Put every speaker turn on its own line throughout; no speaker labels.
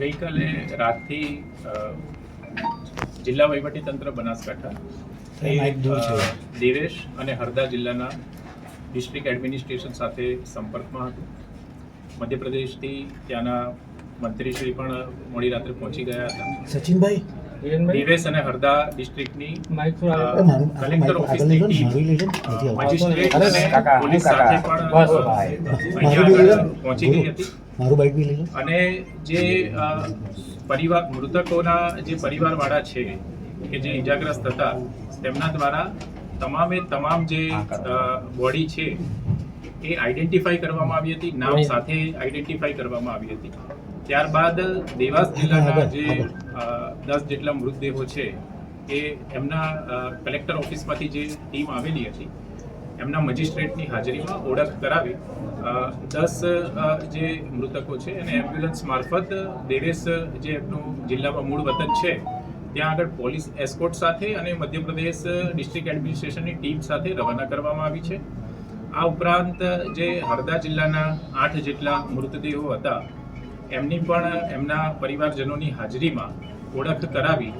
ગઈકાલે રાતથી જિલ્લા વહીવટીતંત્ર બનાસકાંઠા દેવેશ અને હરદા જિલ્લાના ડિસ્ટ્રિક્ટ એડમિનિસ્ટ્રેશન સાથે સંપર્કમાં હતું. મધ્યપ્રદેશથી ત્યાંના મંત્રીશ્રી પણ મોડી રાત્રે પહોંચી ગયા હતા.
સચિનભાઈ?
દેવેશ અને હરદા ડિસ્ટ્રિક્ટની કલેક્ટર ઓફિસની ટીમ. મજિસ્ટ્રેટ પોલીસ સાથે પણ પહોંચી ગઈ હતી.
મારું બાઇક બી લઈ
અને જે પરિવાર મૃતકોના જે પરિવારવાળા છે કે જે ઇજાગ્રસ્ત હતા તેમના દ્વારા તમામે તમામ જે બોડી છે એ આઈડેન્ટિફાઈ કરવામાં આવી હતી. નામ સાથે આઈડેન્ટિફાઈ કરવામાં આવી હતી. ત્યારબાદ દેવાસ જિલ્લાના જે દસ જેટલા મૃતદેહો છે એ એમના કલેક્ટર ઓફિસમાંથી જે ટીમ આવેલી હતી એમના મજિસ્ટ્રેટની હાજરીમાં ઓળખ કરાવી દસ જે મૃતકો છે એને એમ્બ્યુલન્સ મારફત દેવેશ જે એમનું જિલ્લામાં મૂળ વતન છે ત્યાં આગળ પોલીસ એસ્કોટ સાથે અને મધ્યપ્રદેશ ડિસ્ટ્રિક્ટ એડમિનિસ્ટ્રેશનની ટીમ સાથે રવાના કરવામાં આવી છે. આ ઉપરાંત જે હરદા જિલ્લાના આઠ જેટલા મૃતદેહો હતા એમની પણ એમના પરિવારજનોની હાજરીમાં ઓળખ કરાવી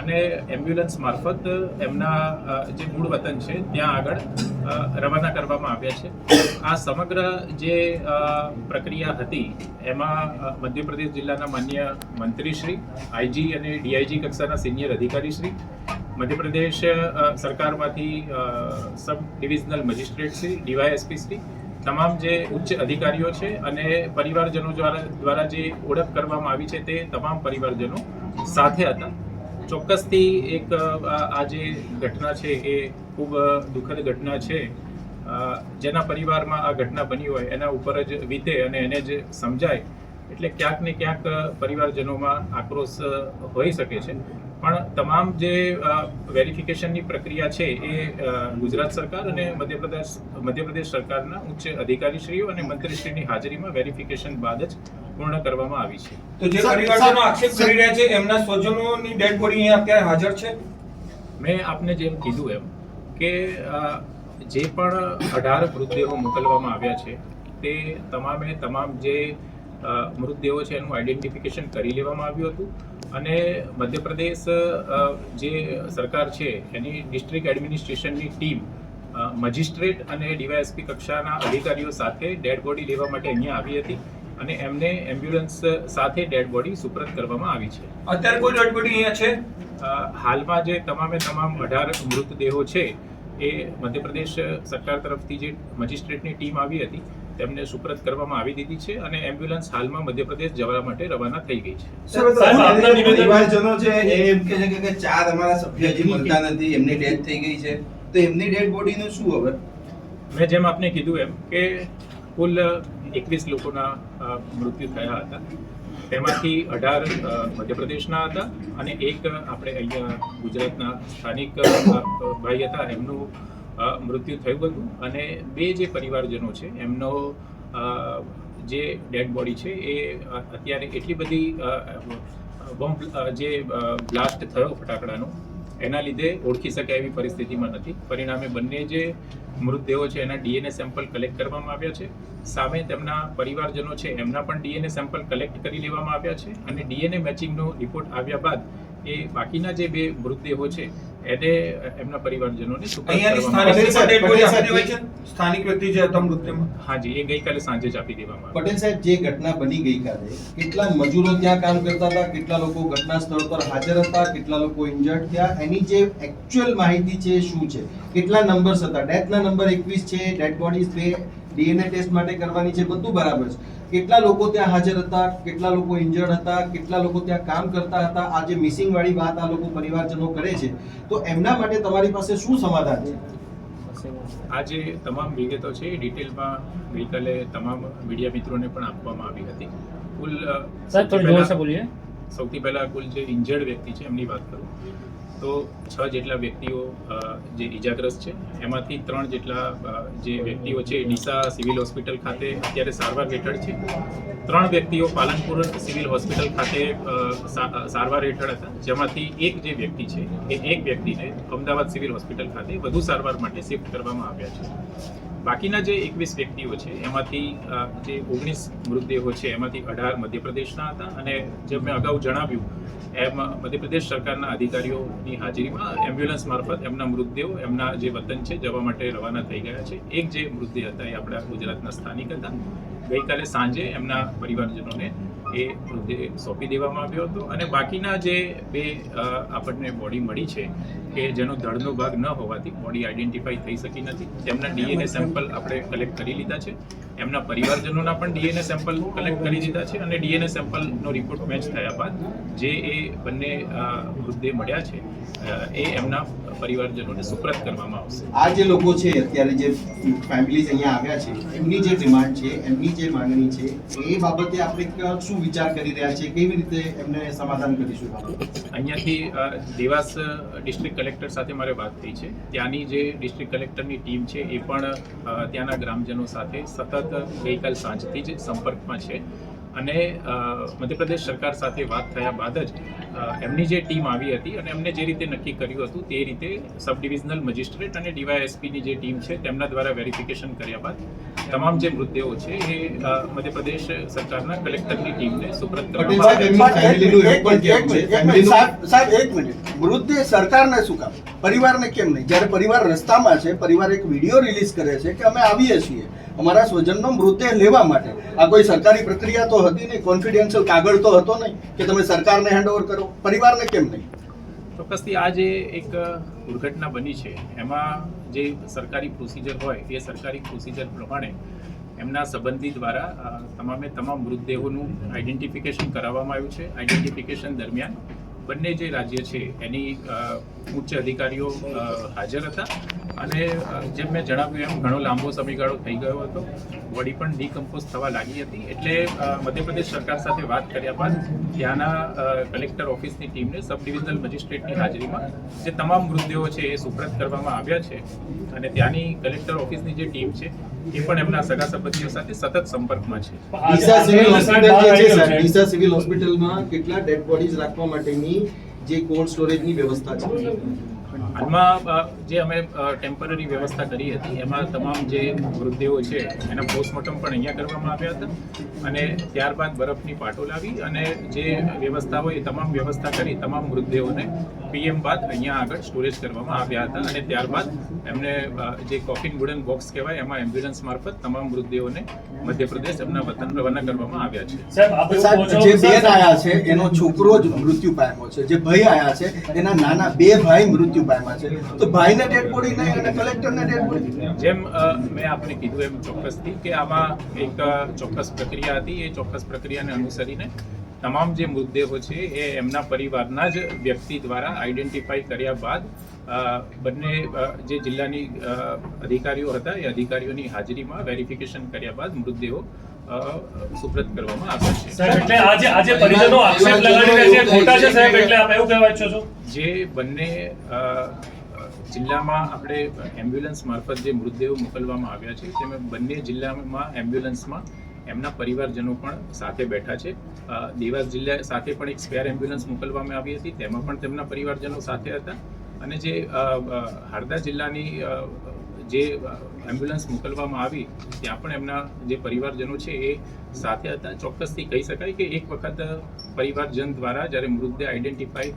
અને એમ્બ્યુલન્સ મારફત એમના જે મૂળ વતન છે, ત્યાં આગળ રવાના કરવામાં આવ્યા છે. આ સમગ્ર જે પ્રક્રિયા હતી, એમાં મધ્યપ્રદેશ જિલ્લાના માન્ય મંત્રીશ્રી આઈજી અને ડીઆઈજી કક્ષાના સિનિયર અધિકારીશ્રી, Madhya Pradesh સરકારમાંથી sub divisional magistrate Shri DYSP Shri તમામ જે ઉચ્ચ અધિકારીઓ છે અને પરિવારજનો દ્વારા દ્વારા જે ઓળખ કરવામાં આવી છે તે તમામ પરિવારજનો સાથે હતા. ચોક્કસથી એક આ જે ઘટના છે એ ખૂબ દુઃખદ ઘટના છે. જેના પરિવારમાં આ ઘટના બની હોય એના ઉપર જ વીતે અને એને જ સમજાય. એટલે ક્યાંક ને ક્યાંક પરિવારજનોમાં આક્રોશ હોઈ શકે છે. પણ તમામ જે વેરિફિકેશનની પ્રક્રિયા છે એ ગુજરાત સરકાર અને મધ્યપ્રદેશ મધ્યપ્રદેશ સરકારના ઉચ્ચ અધિકારીશ્રીઓ અને મંત્રીશ્રીની હાજરીમાં વેરિફિકેશન બાદ જ પૂર્ણ કરવામાં આવી છે.
તો જે પરિવારજનો આક્ષેપ કરી રહ્યા છે એમના સ્વજનોની ડેડ બોડી અહીંયા અત્યારે હાજર છે?
મેં આપને જેમ કીધું એમ કે જે પણ અઢાર મૃતદેહો મોકલવામાં આવ્યા છે તે તમામે તમામ જે મૃતદેહો છે એનું આઈડેન્ટિફિકેશન કરી લેવામાં આવ્યું હતું. અને મધ્યપ્રદેશ જે સરકાર છે એની ડિસ્ટ્રિક્ટ એડમિનિસ્ટ્રેશનની ટીમ મજિસ્ટ્રેટ અને ડીવાયએસપી કક્ષાના અધિકારીઓ સાથે ડેડ બોડી લેવા માટે અહીંયા આવી હતી અને એમને એમ્બ્યુલન્સ સાથે ડેડ બોડી સુપ્રત કરવામાં આવી છે.
અત્યારે કોઈ ડેડ બોડી અહીંયા છે?
હાલમાં જે તમામે તમામ અઢાર મૃતદેહો છે એ મધ્યપ્રદેશ સરકાર તરફથી જે મજિસ્ટ્રેટની ટીમ આવી હતી તેમને સુપ્રત કરવામાં આવી દીધી છે અને એમ્બ્યુલન્સ હાલમાં મધ્યપ્રદેશ જવા માટે રવાના થઈ ગઈ છે.
પરિવારજનો છે એ એમ કે છે કે- ચાર અમારા સભ્ય હજી મળતા નથી એમની ડેથ થઈ ગઈ છે. તો એમની ડેડ બોડીનું શું હવે?
મેં જેમ આપને કીધું એમ કે કુલ એકવીસ લોકોના મૃત્યુ થયા હતા. તેમાંથી અઢાર મધ્યપ્રદેશના હતા અને એક આપણે અહીંયા ગુજરાતના સ્થાનિક ભાઈ હતા એમનું મૃત્યુ થયું હતું અને બે જે પરિવારજનો છે, એમનો જે ડેડ બોડી છે એ અત્યારે એટલી બધી બોમ્બ જે બ્લાસ્ટ થયો ફટાકડાનો, એના લીધે ઓળખી શકાય એવી પરિસ્થિતિમાં નથી. પરિણામે બંને જે મૃતદેહો છે એના ડીએનએ સેમ્પલ કલેક્ટ કરવામાં આવ્યા છે. સામે તેમના પરિવારજનો છે એમના પણ ડીએનએ સેમ્પલ કલેક્ટ કરી લેવામાં આવ્યા છે અને ડીએનએ મેચિંગનો રિપોર્ટ આવ્યા બાદ એ બાકીના જે બે મૃતદેહો છે એને એમના પરિવારજનોને
સ્થાનિક વ્યક્તિ જે હતા મૃત્યુમાં?
હાજી એ ગઈકાલે સાંજે જ આપી દેવામાં
પટેલ સાહેબ જે ઘટના બની ગઈકાલે કેટલા મજૂરો ત્યાં કામ કરતા હતા કેટલા લોકો ઘટના સ્થળ પર હાજર હતા કેટલા લોકો ઇન્જર્ડ થયા એની જે એક્ચ્યુઅલ માહિતી છે શું છે? કેટલા નંબર્સ હતા? ડેથના નંબર એકવીસ છે ડેડ બોડીઝ બે ડીએનએ ટેસ્ટ માટે કરવાની છે બધું બરાબર છે. કેટલા લોકો ત્યાં હાજર હતા કેટલા લોકો ઇન્જર્ડ હતા કેટલા લોકો ત્યાં કામ કરતા હતા આ જે મિસિંગ વાળી વાત આ લોકો પરિવારજનો કરે છે તો એમના માટે તમારી પાસે શું સમાધાન છે?
આજે તમામ વિગતો છે એ ડિટેલમાં ગઈકાલે તમામ મીડિયા મિત્રોને પણ આપવામાં આવી હતી. કુલ સૌથી પહેલા કુલ જે ઇન્જર્ડ વ્યક્તિ છે એમની વાત કરું. તો છ જેટલા વ્યક્તિઓ જે ઇજાગ્રસ્ત છે, એમાંથી ત્રણ જેટલા જે વ્યક્તિઓ છે, ડીસા સિવિલ હોસ્પિટલ ખાતે અત્યારે સારવાર હેઠળ છે. ત્રણ વ્યક્તિઓ પાલનપુર સિવિલ હોસ્પિટલ ખાતે સારવાર હેઠળ હતા. જેમાંથી એક જે વ્યક્તિ છે, એ એક વ્યક્તિને અમદાવાદ સિવિલ હોસ્પિટલ ખાતે વધુ સારવાર માટે શિફ્ટ કરવામાં આવ્યા છે. બાકીના જે એકવીસ વ્યક્તિઓ છે, એમાંથી જે ઓગણીસ મૃતદેહો છે, એમાંથી અઢાર મધ્યપ્રદેશના હતા અને જે મેં અગાઉ જણાવ્યું, એમ મધ્યપ્રદેશ સરકારના અધિકારીઓની હાજરીમાં એમ્બ્યુલન્સ મારફત એમના મૃતદેહો, એમના જે વતન છે, જવા માટે રવાના થઈ ગયા છે. એક જે મૃતદેહ હતા એ આપણા ગુજરાતના સ્થાનિક હતા. ગઈકાલે સાંજે એમના પરિવારજનોને એ મૃતદેહ સોંપી દેવામાં આવ્યો હતો. અને બાકીના જે બે આપણને બોડી મળી છે કે જેનો ધડનો ભાગ ન હોવાથી બોડી આઈડેન્ટિફાઈ થઈ શકી નથી. તેમના ડીએનએ સેમ્પલ આપણે કલેક્ટ કરી લીધા છે. એમના પરિવારજનોના પણ ડીએનએ સેમ્પલ કલેક્ટ કરી દીધા છે અને ડીએનએ સેમ્પલનો રિપોર્ટ મેચ થયા બાદ જે એ બંને મૃતદેહ મળ્યા છે એ એમના પરિવારજનોને સુપ્રત કરવામાં આવશે.
આ જે લોકો છે અત્યારે જે ફેમિલીઝ અહીંયા આવ્યા છે એમની જે ડિમાન્ડ છે એમની જે માંગણી છે એ બાબતે આપણે શું વિચાર કરી રહ્યા છે કેવી રીતે એમને સમાધાન કરીશું?
અહીંયાથી દેવાસ ડિસ્ટ્રિક્ટ કલેક્ટર સાથે મારે વાત થઈ છે. ત્યાંની જે ડિસ્ટ્રિક્ટ કલેક્ટરની ટીમ છે એ પણ ત્યાંના ગ્રામજનો સાથે સતત ગઈકાલ સાંજથી જ સંપર્કમાં છે. અને મધ્યપ્રદેશ સરકાર સાથે વાત થયા બાદ જ એમની જે ટીમ આવી હતી અને એમને જે રીતે નક્કી કર્યું હતું તે રીતે સબ ડિવિઝનલ મજિસ્ટ્રેટ અને ડીવાયએસપીની જે ટીમ છે તેમના દ્વારા વેરિફિકેશન કર્યા બાદ તમામ જે મૃતદેહો છે એ મધ્યપ્રદેશ સરકારના કલેક્ટરની ટીમને સુપ્રત
સાહેબ,
એક મિનિટ મૃતદેહ સરકારને શું કામ? પરિવારને કેમ નહીં? જ્યારે પરિવાર રસ્તામાં છે પરિવાર એક વીડિયો રિલીઝ કરે છે કે અમે આવીએ છીએ. અમારા સ્વજનનો મૃતદેહ લેવા માટે. આ કોઈ સરકારી પ્રક્રિયા તો હતી નહીં કોન્ફિડેન્શિયલ કાગળ તો હતો નહીં કે તમે સરકારને હેન્ડઓવર કરો. પરિવારને કેમ નહીં?
ચોક્કસથી આ જે એક દુર્ઘટના બની છે, એમાં જે સરકારી પ્રોસિજર હોય, એ સરકારી પ્રોસિજર પ્રમાણે એમના સંબંધી દ્વારા તમામે તમામ મૃતદેહોનું આઈડેન્ટિફિકેશન કરાવવામાં આવ્યું છે. આઈડેન્ટિફિકેશન દરમિયાન બંને જે રાજ્ય છે, એની ઉચ્ચ અધિકારીઓ હાજર હતા. અને જેમ મેં જણાવ્યું એમ, ઘણો લાંબો સમયગાળો થઈ ગયો હતો. બોડી પણ ડીકમ્પોઝ થવા લાગી હતી. એટલે મધ્યપ્રદેશ સરકાર સાથે વાત કર્યા બાદ ત્યાંના કલેક્ટર ઓફિસની ટીમને સબ ડિવિઝનલ મજિસ્ટ્રેટની હાજરીમાં જે તમામ મૃતદેહો છે એ સુપ્રત કરવામાં આવ્યા છે. અને ત્યાંની કલેક્ટર ઓફિસની જે ટીમ છે એ પણ એમના સગા સંબંધીઓ સાથે સતત સંપર્કમાં છે.
ડીસા સિવિલ હોસ્પિટલ જે છે સર ડીસા સિવિલ હોસ્પિટલમાં કેટલા ડેડ બોડીઝ રાખવા માટેની જે કોલ્ડ સ્ટોરેજની વ્યવસ્થા છે?
હાલમાં જે અમે ટેમ્પરરી વ્યવસ્થા કરી હતી એમાં તમામ જે મૃતદેહો છે એના પોસ્ટમોર્ટમ પણ અહીંયા કરવામાં આવ્યા હતા. અને ત્યારબાદ બરફની પાટો લાવી અને જે વ્યવસ્થા હોય એ તમામ વ્યવસ્થા કરી તમામ મૃતદેહોને પીએમ બાદ અહીંયા આગળ સ્ટોરેજ કરવામાં આવ્યા હતા. અને ત્યારબાદ એમને જે કોફિન વુડન બોક્સ કહેવાય એમાં એમ્બ્યુલન્સ મારફત તમામ મૃતદેહોને મધ્યપ્રદેશ એમના વતન રવાના કરવામાં આવ્યા છે.
સાહેબ
જે બેન આયા છે એનો છોકરો જ મૃત્યુ પામ્યો છે. જે ભાઈ આયા છે એના નાના બે ભાઈ મૃત્યુ પામ્યા છે.
જેમ મેં આપને કીધું એમ ચોક્કસથી કે આમાં એક ચોક્કસ પ્રક્રિયા હતી. એ ચોક્કસ પ્રક્રિયાને અનુસરીને તમામ જે મૃતદેહો છે એ એમના પરિવારના જ વ્યક્તિ દ્વારા આઈડેન્ટિફાઈ કર્યા બાદ બંને જે જિલ્લાની અધિકારીઓ હતા એ અધિકારીઓની હાજરીમાં વેરિફિકેશન કર્યા બાદ મૃતદેહો સુપ્રત કરવામાં આવ્યા છે.
સાહેબ એટલે આજે આજે પરિજનો આક્ષેપ લગાડી રહ્યા છે ખોટા છે સાહેબ એટલે આપ એવું કહેવા ઈચ્છો છો?
જે બંને જિલ્લામાં આપણે એમ્બ્યુલન્સ મારફત જે મૃતદેહો મોકલવામાં આવ્યા છે તેમાં બંને જિલ્લામાં એમ્બ્યુલન્સમાં એમના પરિવારજનો પણ સાથે બેઠા છે. દેવાસ જિલ્લા સાથે પણ એક સ્પેર એમ્બ્યુલન્સ મોકલવામાં આવી હતી. તેમાં પણ તેમના પરિવારજનો સાથે હતા. અને જે અ, જિલ્લાની જે એમ્બ્યુલન્સ મોકલવામાં આવી ત્યાં પણ એમના જે પરિવારજનો છે એ સાથે હતા. ચોક્કસથી કહી શકાય કે એક વખત પરિવારજન દ્વારા જ્યારે મૃતદેહ આઈડેન્ટિફાઈ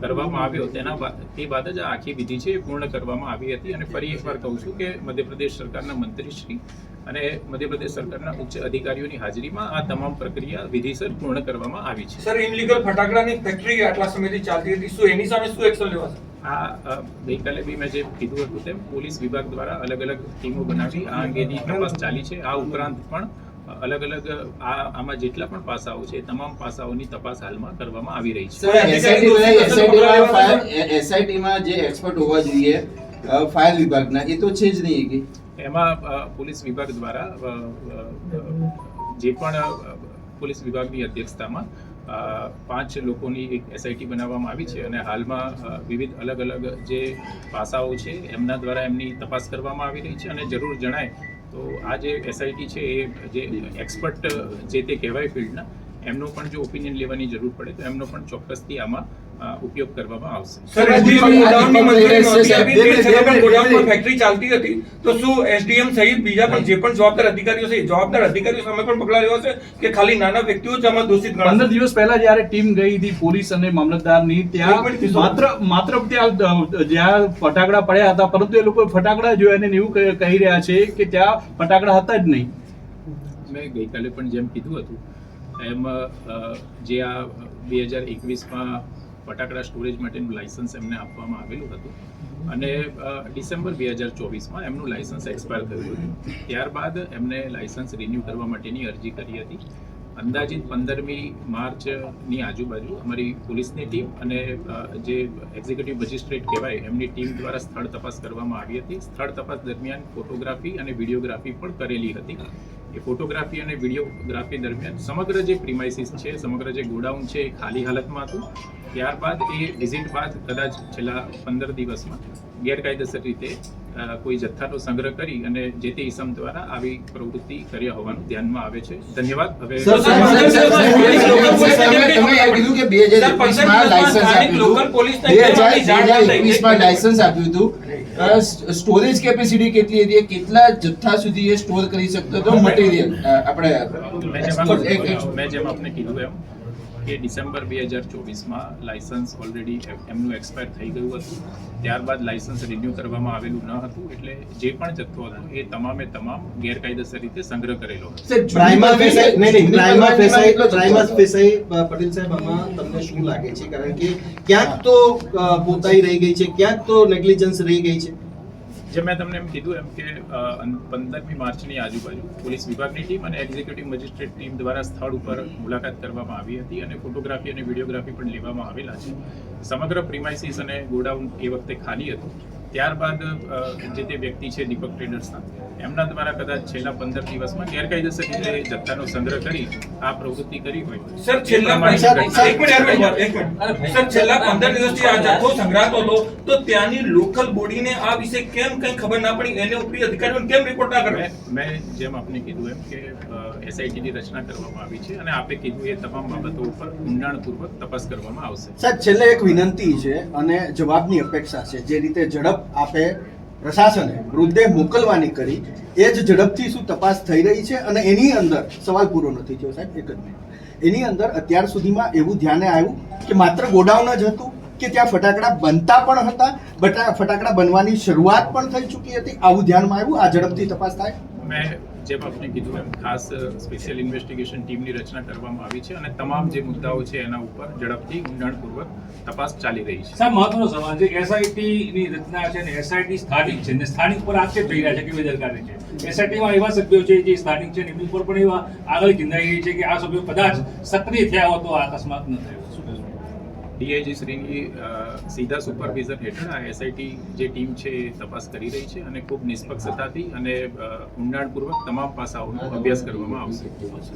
કરવામાં આવ્યો તેના તે બાદ જ આખી વિધિ છે એ પૂર્ણ કરવામાં આવી હતી. અને ફરી એકવાર કહું છું કે મધ્યપ્રદેશ સરકારના મંત્રીશ્રી અને મધ્યપ્રદેશ સરકારના ઉચ્ચ અધિકારીઓની હાજરીમાં આ તમામ પ્રક્રિયા વિધિસર પૂર્ણ કરવામાં આવી છે.
સર ઇનલીગલ ફટાકડાની ફેક્ટરી આટલા સમયથી ચાલતી હતી. શું એની સામે શું એક્શન લેવાશે
આ ગઈકાલે બી મેં જે કીધું હતું તેમ પોલીસ વિભાગ દ્વારા અલગ અલગ ટીમો બનાવી આ અંગેની તપાસ ચાલી છે. આ ઉપરાંત પણ અલગ અલગ આ આમાં જેટલા પણ પાસાઓ છે તમામ પાસાઓની તપાસ હાલમાં કરવામાં આવી રહી છે.
એસઆઈટીમાં જે એક્સપર્ટ હોવા જોઈએ ફાયર વિભાગના એ તો છે જ નહીં કે?
એમાં પોલીસ વિભાગ દ્વારા જે પણ પોલીસ વિભાગની અધ્યક્ષતામાં પાંચ લોકોની એક એસઆઈટી બનાવવામાં આવી છે અને હાલમાં વિવિધ અલગ અલગ જે પાસાઓ છે એમના દ્વારા એમની તપાસ કરવામાં આવી રહી છે અને જરૂર જણાય તો આ જે એસઆઈટી છે એ જે એક્સપર્ટ જે તે કહેવાય ફિલ્ડના એમનો પણ જો ઓપિનિયન લેવાની જરૂર પડે તો એમનો પણ ચોક્કસથી આમાં ઉપયોગ કરવામાં આવશે.
ફેક્ટરી ચાલતી હતી તો શું એસડીએમ સહિત બીજા પણ જે પણ જવાબદાર અધિકારીઓ છે જવાબદાર અધિકારીઓ સામે પણ પગલા લેવા છે કે ખાલી નાના વ્યક્તિઓ જ આમાં દોષિત
પંદર દિવસ પહેલા જયારે ટીમ ગઈ હતી પોલીસ અને મામલતદારની ત્યાં માત્ર માત્ર ત્યાં જ્યાં ફટાકડા પડ્યા હતા પરંતુ એ લોકો ફટાકડા જોયા અને એવું કહી કહી રહ્યા છે કે ત્યાં ફટાકડા હતા જ નહીં.
મેં ગઈકાલે પણ જેમ કીધું હતું એમ જે આ બે હજાર એકવીસમાં ફટાકડા સ્ટોરેજ માટેનું લાયસન્સ એમને આપવામાં આવેલું હતું. અને ડિસેમ્બર બે હજાર ચોવીસમાં એમનું લાયસન્સ એક્સપાયર થયું હતું. ત્યારબાદ એમને લાયસન્સ રિન્યૂ કરવા માટેની અરજી કરી હતી. અંદાજિત પંદરમી માર્ચની આજુબાજુ અમારી પોલીસની ટીમ અને જે એક્ઝિક્યુટિવ મજિસ્ટ્રેટ કહેવાય, એમની ટીમ દ્વારા સ્થળ તપાસ કરવામાં આવી હતી. સ્થળ તપાસ દરમિયાન ફોટોગ્રાફી અને વિડીયોગ્રાફી પણ કરેલી હતી. એ ફોટોગ્રાફી અને વિડીયોગ્રાફી દરમિયાન સમગ્ર જે પ્રિમાઇસીસ છે સમગ્ર જે ગોડાઉન છે એ ખાલી હાલતમાં હતું ત્યારબાદ એ વિઝિટ બાદ કદાચ છેલ્લા પંદર દિવસમાં ગેરકાયદેસર રીતે કોઈ જથ્થાનો સંગ્રહ કરી અને જે તે ઇસમ દ્વારા આવી પ્રવૃત્તિ કર્યા હોવાનું ધ્યાનમાં આવે છે ધન્યવાદ હવે
લાયસન્સ આપ્યું
લોકલ
હતું લાયસન્સ આપ્યું સ્ટોરેજ કેપેસિટી કેટલી હતી? કેટલા જથ્થા સુધી એ સ્ટોર કરી શકતો હતો? મટીરિયલ આપણે
મેં જેમ આપને કીધું એમ કે ડિસેમ્બર બે હજાર ચોવીસમાં લાયસન્સ ઓલરેડી એમનું એક્સપાયર થઈ ગયું હતું. ત્યારબાદ લાયસન્સ રિન્યૂ કરવામાં આવેલું ન હતું એટલે જે પણ જથ્થો હતો એ તમામે તમામ ગેરકાયદેસર રીતે સંગ્રહ કરેલો
પટેલ સાહેબ આમાં તમને શું લાગે છે? કારણ કે ક્યાંક તો પોતાઈ રહી ગઈ છે ક્યાંક તો નેગ્લિજન્સ રહી ગઈ છે.
જે મેં તમને એમ કીધું એમ કે પંદરમી માર્ચની આજુબાજુ પોલીસ વિભાગની ટીમ અને એક્ઝિક્યુટિવ મજિસ્ટ્રેટ ટીમ દ્વારા સ્થળ ઉપર મુલાકાત કરવામાં આવી હતી અને ફોટોગ્રાફી અને વિડીયોગ્રાફી પણ લેવામાં આવેલા છે. સમગ્ર પ્રિમાઇસીસ અને ગોડાઉન એ વખતે ખાલી હતું. ત્યારબાદ જે તે વ્યક્તિ છે દીપક ટ્રેડર્સના એમના દ્વારા કદાચ છેલ્લા પંદર દિવસમાં ગેરકાયદેસર રીતે જથ્થાનો સંગ્રહ કરી આ પ્રવૃત્તિ કરી હોય.
સર છેલ્લા સર, છેલ્લા પંદર દિવસથી આ જથ્થો સંગ્રહાતો હતો તો ત્યાંની લોકલ બોડીને આ વિશે કેમ કંઈ ખબર ના પડી? એને ઉપરી અધિકારીઓને કેમ રિપોર્ટ ના કરે
મેં મેં જેમ આપને કીધું એમ કે એસઆઈટીની રચના કરવામાં આવી છે અને આપે કીધું એ તમામ બાબતો ઉપર ઊંડાણપૂર્વક તપાસ કરવામાં આવશે.
સર છેલ્લે એક વિનંતી છે અને જવાબની અપેક્ષા છે જે રીતે ઝડપ આપે પ્રશાસને મૃતદેહ મોકલવાની કરી. એ જ ઝડપથી શું તપાસ થઈ રહી છે અને એની અંદર સવાલ પૂરો નથી થયો સાહેબ, એક જ મિનિટ. એની અંદર અત્યાર સુધીમાં એવું ધ્યાને આવ્યું કે માત્ર ગોડાઉન જ હતું કે ત્યાં ફટાકડા બનતા પણ હતા, બટા, ફટાકડા બનવાની શરૂઆત પણ થઈ ચૂકી હતી. આવું ધ્યાનમાં આવ્યું? આ ઝડપથી તપાસ થાય?
મેં જેમ આપણે કીધું એમ, ખાસ સ્પેશિયલ ઇન્વેસ્ટિગેશન ટીમની રચના કરવામાં આવી છે અને તમામ જે મુદ્દાઓ છે એના ઉપર ઝડપથી ઊંડાણપૂર્વક તપાસ ચાલી રહી છે.
સાહેબ, મહત્વનો સવાલ છે એસઆઈટીની રચના છે અને એસઆઈટી સ્થાનિક છે ને સ્થાનિક પર આક્ષેપ થઈ રહ્યા છે કે બેદરકારી છે. એસઆઈટીમાં એવા સભ્યો છે જે સ્થાનિક છે એમની ઉપર પણ એવા આગળ ચિંતાઈ રહી છે કે આ સભ્યો કદાચ સક્રિય થયા હોત તો આ અકસ્માત ન થયો.
ડીઆઈજી શ્રીની સીધા સુપરવિઝન હેઠળ આ એસઆઈટી જે ટીમ છે એ તપાસ કરી રહી છે અને ખૂબ નિષ્પક્ષતાથી અને ઊંડાણપૂર્વક તમામ પાસાઓનો અભ્યાસ કરવામાં આવશે.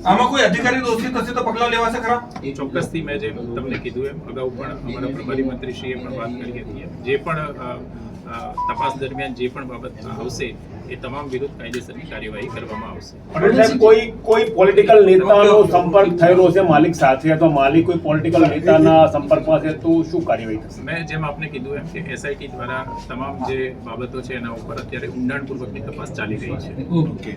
આમાં કોઈ અધિકારી દોષિત હશે તો પગલાં લેવાશે ખરા?
એ ચોક્કસથી મેં જે તમને કીધું એમ અગાઉ પણ અમારા પ્રભારી મંત્રીશ્રીએ પણ વાત કરી હતી જે પણ તપાસ દરમિયાન જે પણ બાબત આવશે એ તમામ વિરુદ્ધ કાયદેસરની કાર્યવાહી કરવામાં આવશે.
કોઈ કોઈ પોલિટિકલ નેતાનો સંપર્ક થયેલો છે માલિક સાથે અથવા માલિક કોઈ પોલિટિકલ નેતાના સંપર્કમાં છે તો શું કાર્યવાહી થશે?
મેં જેમ આપને કીધું એમ કે એસઆઈટી દ્વારા તમામ જે બાબતો છે એના ઉપર અત્યારે ઊંડાણપૂર્વકની તપાસ ચાલી રહી છે.
ઓકે.